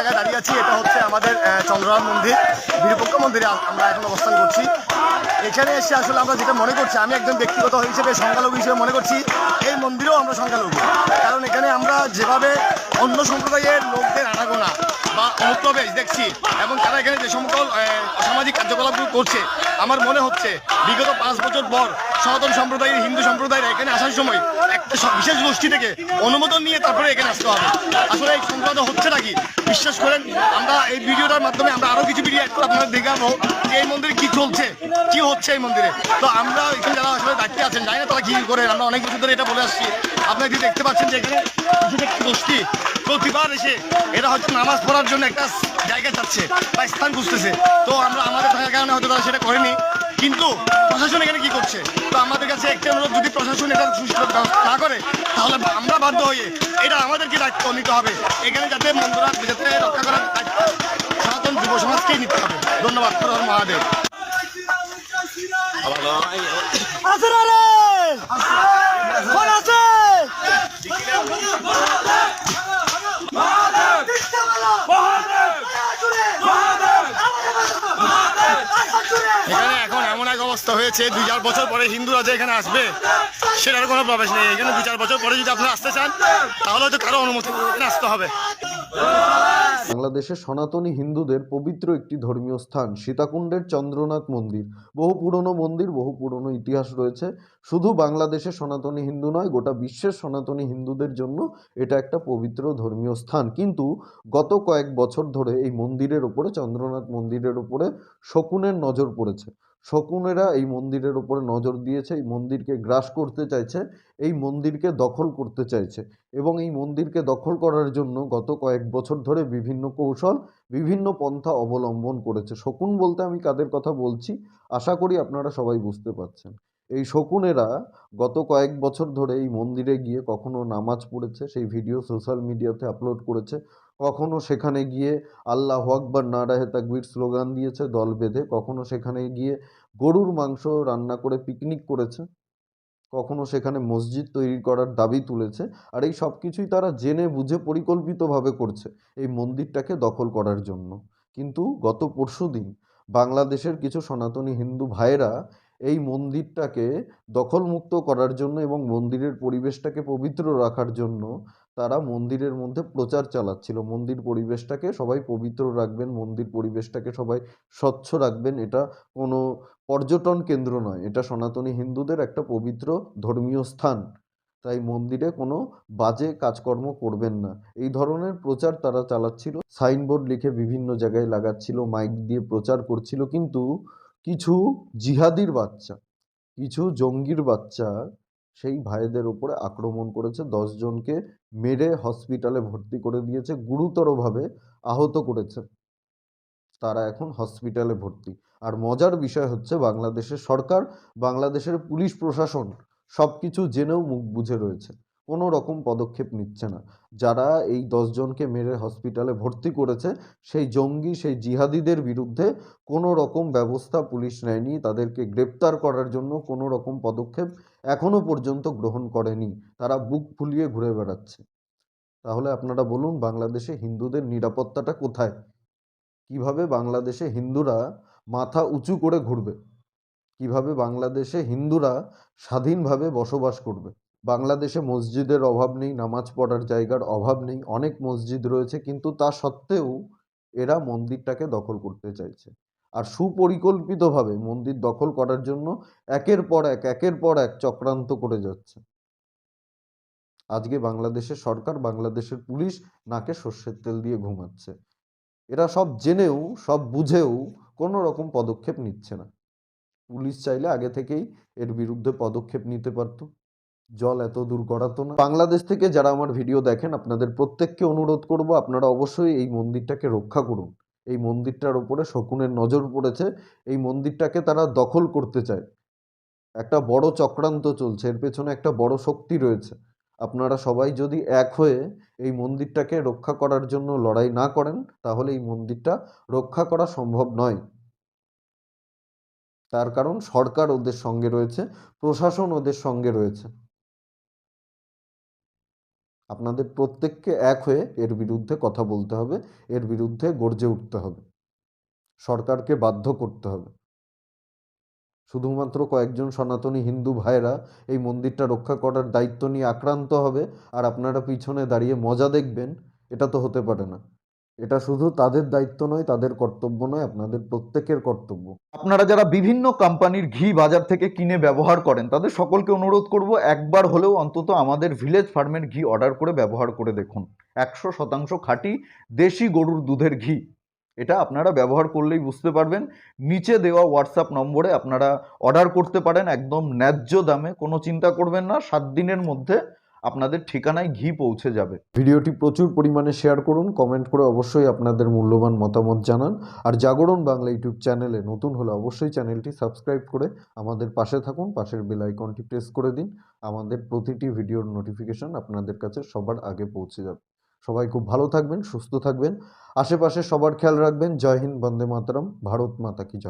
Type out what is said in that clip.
জায়গায় দাঁড়িয়ে আছি, এটা হচ্ছে আমাদের চন্দ্রনাথ মন্দির বীরপক্ষ মন্দিরে আমরা এখন অবস্থান করছি। এখানে এসে আসলে আমরা যেটা মনে করছি, আমি একজন ব্যক্তিগত হিসেবে সংখ্যালঘু হিসেবে মনে করছি, এই মন্দিরেও আমরা সংখ্যালঘু। কারণ এখানে আমরা যেভাবে অন্য সম্প্রদায়ের লোকদের আনাগোনা বা অনুপ্রবেশ দেখছি। এবং তারা এখানে যে সকল আহ, অসামাজিক কার্যকলাপগুলো করছে আমার মনে হচ্ছে বিগত পাঁচ বছর পর সনাতন সম্প্রদায়ের হিন্দু সম্প্রদায়ের এখানে আসার সময় একটা বিশেষ গোষ্ঠী থেকে অনুমোদন নিয়ে তারপরে এখানে আসতে হবে। আসলে এই সংক্রান্ত হচ্ছে নাকি বিশ্বাস করেন আমরা এই ভিডিওটার মাধ্যমে আমরা আরও কিছু ভিডিও একটু আপনাদের দেখাবো যে এই মন্দিরে কি চলছে কি হচ্ছে এই মন্দিরে। তো আমরা এখানে যারা আসলে দায়িত্বে আছেন জানি না তারা কি করে আমরা অনেক বছর ধরে এটা বলে আসছি। আপনারা কি দেখতে পাচ্ছেন যে এখানে একটি গোষ্ঠী প্রতিবার এসে এরা হয়তো নামাজ পড়ার জন্য একটা জায়গা চাচ্ছে বা স্থান খুঁজতেছে। তো আমরা আমাদের থাকার কারণে হয়তো তারা সেটা করেনি। কিন্তু প্রশাসন এখানে কি করছে? তো আমাদের কাছে একটা অনুরোধ যদি প্রশাসন এটা সুষ্ঠু না করে তাহলে আমরা বাধ্য হয়ে এটা আমাদেরকে দায়িত্ব নিতে হবে। এখানে যাতে মন্দরা যাতে রক্ষা করার দায়িত্ব সনাতন যুব সমাজকেই নিতে হবে। ধন্যবাদ মহাদেব আছেন আরে কোন আছে এখানে এখন এমন এক অবস্থা হয়েছে, দুই চার বছর পরে হিন্দুরা যে এখানে আসবে সেটার কোনো প্রবেশ নেই। এখানে দুই চার বছর পরে যদি আপনারা আসতে চান, তাহলে হয়তো কারও অনুমতি আসতে হবে। বাংলাদেশের সনাতনী হিন্দুদের পবিত্র একটি ধর্মীয় স্থান, সীতাকুণ্ডের চন্দ্রনাথ মন্দির। বহু পুরনো মন্দির, বহু পুরনো ইতিহাস রয়েছে। শুধু বাংলাদেশের সনাতনী হিন্দু নয়, গোটা বিশ্বের সনাতনী হিন্দুদের জন্য এটা একটা পবিত্র ধর্মীয় স্থান। কিন্তু গত কয়েক বছর ধরে এই মন্দিরের ওপরে, চন্দ্রনাথ মন্দিরের ওপরে শকুনের নজর পড়েছে। শকুনেরা এই মন্দিরের ওপরে নজর দিয়েছে, এই মন্দিরকে গ্রাস করতে চাইছে, এই মন্দিরকে দখল করতে চাইছে এবং এই মন্দিরকে দখল করার জন্য গত কয়েক বছর ধরে বিভিন্ন কৌশল, বিভিন্ন পন্থা অবলম্বন করেছে। শকুন বলতে আমি কাদের কথা বলছি? আশা করি আপনারা সবাই বুঝতে পারছেন। এই শকুনেরা গত কয়েক বছর ধরে এই মন্দিরে গিয়ে কখনো নামাজ পড়েছে, সেই ভিডিও সোশ্যাল মিডিয়াতে আপলোড করেছে। কখনো সেখানে গিয়ে আল্লাহ আকবর নারাহে তাকবির স্লোগান দিয়েছে, দল বেঁধে। কখনো সেখানে গিয়ে গরুর মাংস রান্না করে পিকনিক করেছে। কখনো সেখানে মসজিদ তৈরি করার দাবি তুলেছে। আর এই সব কিছুই তারা জেনে বুঝে পরিকল্পিতভাবে করছে এই মন্দিরটাকে দখল করার জন্য। কিন্তু গত পরশু দিন বাংলাদেশের কিছু সনাতনী হিন্দু ভাইয়েরা এই মন্দিরটাকে দখলমুক্ত করার জন্য এবং মন্দিরের পরিবেশটাকে পবিত্র রাখার জন্য তারা মন্দিরের মধ্যে প্রচার চালাচ্ছিল। মন্দির পরিবেশটাকে সবাই পবিত্র রাখবেন, মন্দির পরিবেশটাকে সবাই স্বচ্ছ রাখবেন। এটা কোনো পর্যটন কেন্দ্র নয়। এটা সনাতনী হিন্দুদের একটা পবিত্র ধর্মীয় স্থান। তাই মন্দিরে কোনো বাজে কাজকর্ম করবেন না। এই ধরনের প্রচার তারা চালাচ্ছিল। সাইনবোর্ড লিখে বিভিন্ন জায়গায় লাগাচ্ছিল, মাইক দিয়ে প্রচার করছিল। কিন্তু কিছু জিহাদির বাচ্চা, কিছু জঙ্গির বাচ্চা সেই ভাইদের উপরে আক্রমণ করেছে দশজনকে মেরে হসপিটালে ভর্তি করে দিয়েছে, গুরুতরভাবে আহত করেছে। তারা এখন হসপিটালে ভর্তি। আর মজার বিষয় হচ্ছে বাংলাদেশের সরকার, বাংলাদেশের পুলিশ প্রশাসন সব কিছু জেনেও মুখ বুঝে রয়েছে। কোনো রকম পদক্ষেপ নিচ্ছে না। যারা এই দশজনকে মেরে হসপিটালে ভর্তি করেছে, সেই জঙ্গি, সেই জিহাদিদের বিরুদ্ধে কোনো রকম ব্যবস্থা পুলিশ নেয়নি। তাদেরকে গ্রেপ্তার করার জন্য কোনো রকম পদক্ষেপ এখনও পর্যন্ত গ্রহণ করেনি। তারা বুক ফুলিয়ে ঘুরে বেড়াচ্ছে। তাহলে আপনারা বলুন, বাংলাদেশে হিন্দুদের নিরাপত্তাটা কোথায়? কীভাবে বাংলাদেশে হিন্দুরা মাথা উঁচু করে ঘুরবে? কীভাবে বাংলাদেশে হিন্দুরা স্বাধীনভাবে বসবাস করবে? বাংলাদেশে মসজিদের অভাব নেই, নামাজ পড়ার জায়গার অভাব নেই, অনেক মসজিদ রয়েছে, কিন্তু তা সত্ত্বেও এরা মন্দিরটাকে দখল করতে চাইছে। আর সুপরিকল্পিতভাবে মন্দির দখল করার জন্য একের পর এক, একের পর এক চক্রান্ত করে যাচ্ছে। আজকে বাংলাদেশের সরকার বাংলাদেশের পুলিশ নাকে সর্ষের তেল দিয়ে ঘুমাচ্ছে। এরা সব জেনেও, সব বুঝেও কোনো রকম পদক্ষেপ নিচ্ছে না। পুলিশ চাইলে আগে থেকেই এর বিরুদ্ধে পদক্ষেপ নিতে পারতো। জল এত দূর গড়াতো না। বাংলাদেশ থেকে যারা আমার ভিডিও দেখেন, আপনাদের প্রত্যেককে অনুরোধ করব, আপনারা অবশ্যই এই মন্দিরটাকে রক্ষা করুন। এই মন্দিরটার উপরে শকুনের নজর পড়েছে, এই মন্দিরটাকে তারা দখল করতে চায়। একটা বড় চক্রান্ত চলছে, এর পেছনে একটা বড় শক্তি রয়েছে। আপনারা সবাই যদি এক হয়ে এই মন্দিরটাকে রক্ষা করার জন্য লড়াই না করেন, তাহলে এই মন্দিরটা রক্ষা করা সম্ভব নয়। তার কারণ সরকার ওদের সঙ্গে রয়েছে, প্রশাসন ওদের সঙ্গে রয়েছে। আপনাদের প্রত্যেককে এক হয়ে এর বিরুদ্ধে কথা বলতে হবে, এর বিরুদ্ধে গর্জে উঠতে হবে। সরকারকে বাধ্য করতে হবে। শুধুমাত্র কয়েকজন সনাতনী হিন্দু ভাইরা এই মন্দিরটা রক্ষা করার দায়িত্ব নিয়ে আক্রান্ত হবে, আর আপনারা পিছনে দাঁড়িয়ে মজা দেখবেন, এটা তো হতে পারে না। এটা শুধু তাদের দায়িত্ব নয়, তাদের কর্তব্য নয়, আপনাদের প্রত্যেকের কর্তব্য। আপনারা যারা বিভিন্ন কোম্পানির ঘি বাজার থেকে কিনে ব্যবহার করেন, তাদের সকলকে অনুরোধ করব, একবার হলেও অন্তত আমাদের ভিলেজ ফার্মের ঘি অর্ডার করে ব্যবহার করে দেখুন। একশো শতাংশ খাঁটি দেশি গরুর দুধের ঘি। এটা আপনারা ব্যবহার করলেই বুঝতে পারবেন। নিচে দেওয়া হোয়াটসঅ্যাপ নম্বরে আপনারা অর্ডার করতে পারেন, একদম ন্যায্য দামে, কোনো চিন্তা করবেন না, সাত দিনের মধ্যে আপনাদের ঠিকানায় ঘি পৌঁছে যাবে। ভিডিওটি প্রচুর পরিমাণে শেয়ার করুন কমেন্ট করে অবশ্যই আপনাদের মূল্যবান মতামত জানান। আর জাগরণ বাংলা ইউটিউব চ্যানেলে নতুন হলে অবশ্যই চ্যানেলটি সাবস্ক্রাইব করে আমাদের পাশে থাকুন, পাশের বেল আইকনটি প্রেস করে দিন। আমাদের প্রতিটি ভিডিওর নোটিফিকেশন আপনাদের কাছে সবার আগে পৌঁছে যাবে। সবাই খুব ভালো থাকবেন, সুস্থ থাকবেন। আশেপাশে সবার খেয়াল রাখবেন। জয় হিন্দ, বন্দে মাতরম। ভারত মাতা কি জয়।